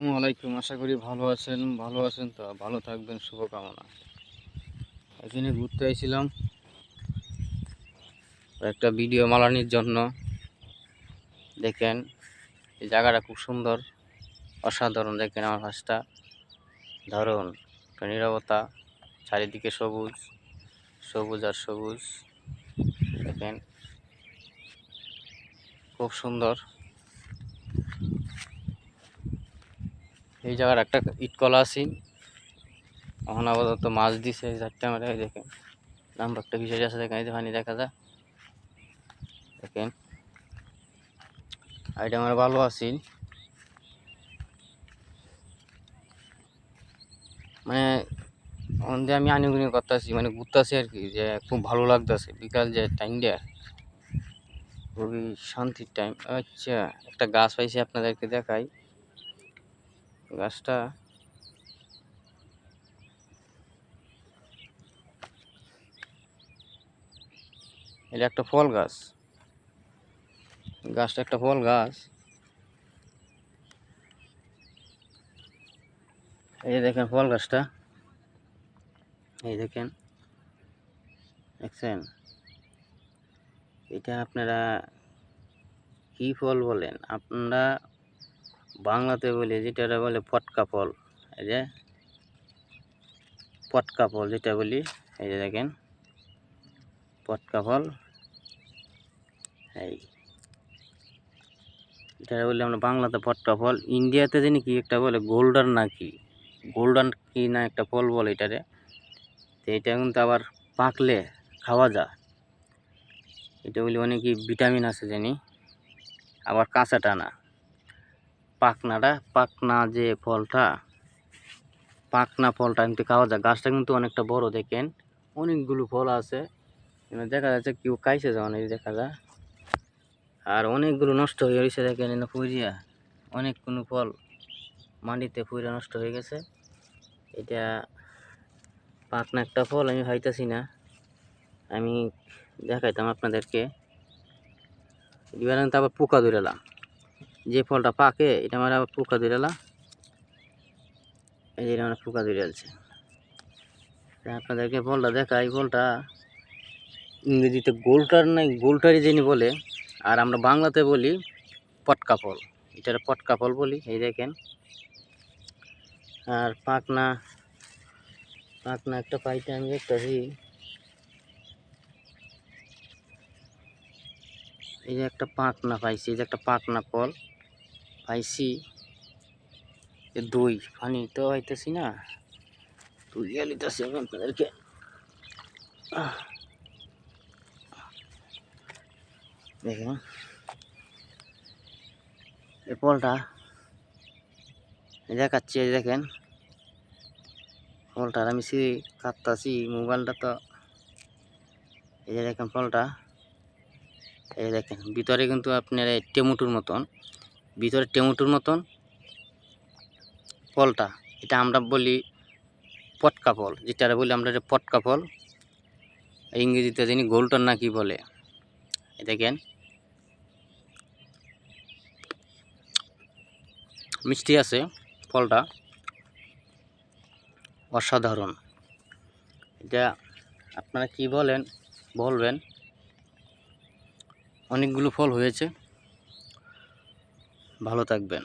আসসালামু আলাইকুম। আশা করি ভালো আছেন ভালো আছেন তো? ভালো থাকবেন, শুভকামনা। এখানে ঘুরতে আইছিলাম একটা ভিডিও মালানির জন্য। দেখেন, এই জায়গাটা খুব সুন্দর, অসাধারণ। দেখেন আমার হাঁসটা। ধরুন নিরবতা, চারিদিকে সবুজ সবুজ আর সবুজ। দেখেন, খুব সুন্দর। এই জায়গার একটা ইট কলা আছে এখন আপাতত মাছ দিছে এই চারটে আমার দেখেন। নাম্বার একটা বিষয় আছে, দেখেন, এই যে পানি দেখা যায়। দেখেন। আইটা আমার ভালো আছি মানে ওখান দিয়ে আমি আনুগুনি করতেছি মানে ঘুরতেছি আর কি, যে খুব ভালো লাগতেছে। বিকাল যে টাইমটা, খুবই শান্তির টাইম। আচ্ছা একটা গাছ পাইছি আপনাদেরকে দেখাই। গাছটা। এটা একটা ফল গাছ। গাছটা একটা ফল গাছ। এই যে দেখেন ফল গাছটা। এই দেখেন। দেখছেন? এটা আপনারা কি ফল বলেন? আপনারা বাংলাতে বলি যেটা বলে পটকা ফল, এই যে পটকা ফল যেটা বলি, এই যে দেখেন পটকা ফল, এই এটা বলি আমরা বাংলাতে পটকা ফল, ইন্ডিয়াতে জানি কি একটা বলে গোল্ডান না কি, গোল্ডান কি না একটা ফল বলে এটারে, তো এটা কিন্তু আবার পাকলে খাওয়া যায়। এটা বলি অনেকই ভিটামিন আছে জানি, আবার কাঁচাটা না পাকনাটা পাকনা যে ফলটা পাকনা ফলটা কিন্তু খাওয়া যায়। গাছটা কিন্তু অনেকটা বড়, দেখেন। অনেকগুলো ফল আছে। দেখা যাচ্ছে কেউ কাইছে যখন, এই দেখা যায়। আর অনেকগুলো নষ্ট হয়ে গেছে, দেখেন এনে ফুরিয়া অনেকগুলো ফল মাটিতে ফুরিয়া নষ্ট হয়ে গেছে। এটা পাকনা একটা ফল, আমি খাইতেছি না। আমি দেখাইতাম আপনাদেরকে। এবার আবার পোকা ধরেলাম যে ফলটা পাকে, এটা আমার আবার পোকা ধরেলাম এই যে আমার পোকা ধরে আছে আপনাদেরকে ফলটা দেখা এই ফলটা ইংরেজিতে গোলটার নাই গোলটারই যিনি বলে, আর আমরা বাংলাতে বলি পটকা ফল। এটার পটকা ফল বলি, এই দেখেন। আর পাকনা পাকনা একটা পাইতে আমি দেখতেছি এই যে একটা পাকনা পাইছি, এই যে একটা পাকনা ফল। পাইছি। দই পানি তো হইতেছি না। তুই গেলিতেছি আমি আপনাদেরকে দেখেন। এই এই দেখাচ্ছি দেখেন। ফলটার আমি সি কাটতাছি, মোবাইলটা তো। এই যে দেখেন ফলটা এই দেখেন, ভিতরে কিন্তু আপনার টেমুটুর মতন। ভিতরে টেমুটুর মতন ফলটা। এটা আমরা বলি পটকা ফল। যেটা বলি আমরা এটা পটকা ফল। ইংরেজিতে জানি গোলটন না কি বলে। দেখেন। মিষ্টি আছে ফলটা। অসাধারণ। এটা আপনারা কি বলেন, বলবেন? অনেকগুলো ফল হয়েছে। ভালো থাকবেন।